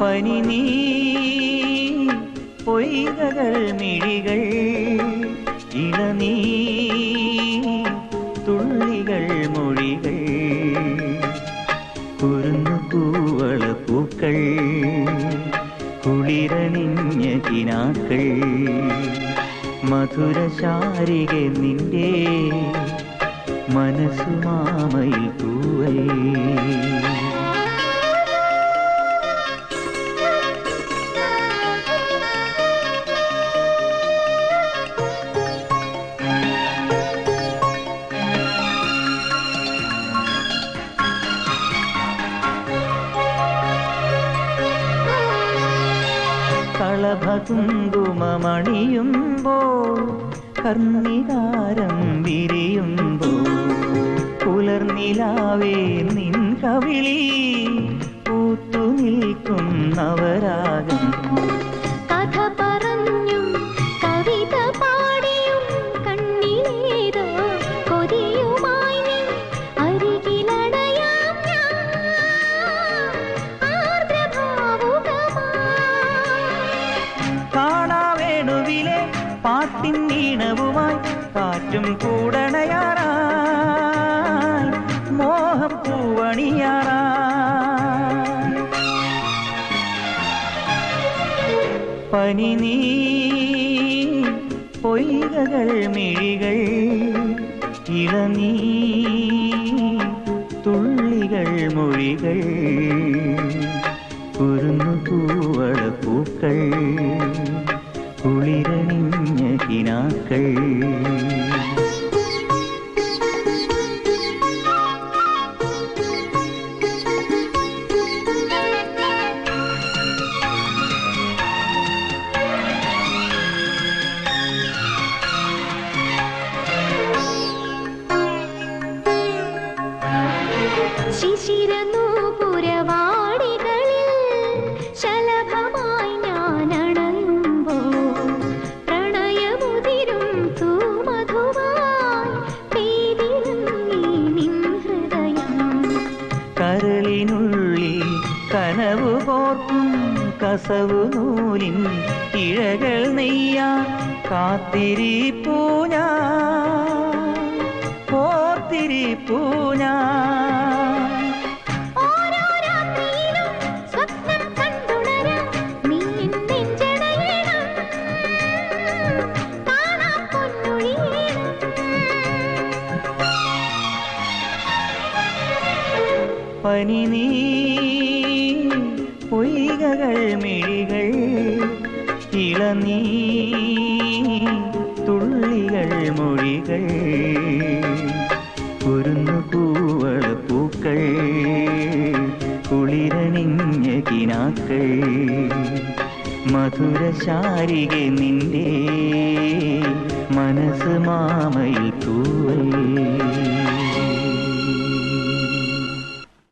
പനി നീ മിഴികൾ ഇളനീ തുള്ളികൾ മൊഴികൾ. കുരുന്നു പൂവള പൂക്കൾ കുളിരണിഞ്ഞ കിനാക്കൾ. മധുരശാരിക നിന്റെ മനസ്സുമാമയിൽ തൂവൽ കളഭകുങ്കുമണിയുമ്പോൾ കർണികാരം വിരിയുമ്പോൾ പുലർനിലാവേ നിൻ കവിളി പൂത്തു നിൽക്കും പാട്ടിൻ ഈണവുമായി കാറ്റും കൂടണയാറായി. മോഹപ്പൂവണിയാറായി പനി നീ പൊയ്കകൾ മിഴികൾ ഇളനീ തുള്ളികൾ മൊഴികൾ കുരുന്നു പൂവള പൂക്കൾ കരളിനുള്ളിൽ കനവ് കോർക്കും കസവു നൂലിൻ ഇഴകൾ നെയ്യാൻ കാത്തിരിപ്പൂഞ്ഞ ഓർത്തിരിപ്പൂഞ്ഞ ഓരോ പനി നീ. പൊയ്കകൾ മിഴികൾ ഇളനീ തുള്ളികൾ മൊഴികൾ കുരുന്നു പൂവള പൂക്കൾ കുളിരണിഞ്ഞ കിനാക്കൾ മധുര മധുരശാരിക നിന്റെ മനസ്സ് മാമയിൽ തൂവൽ.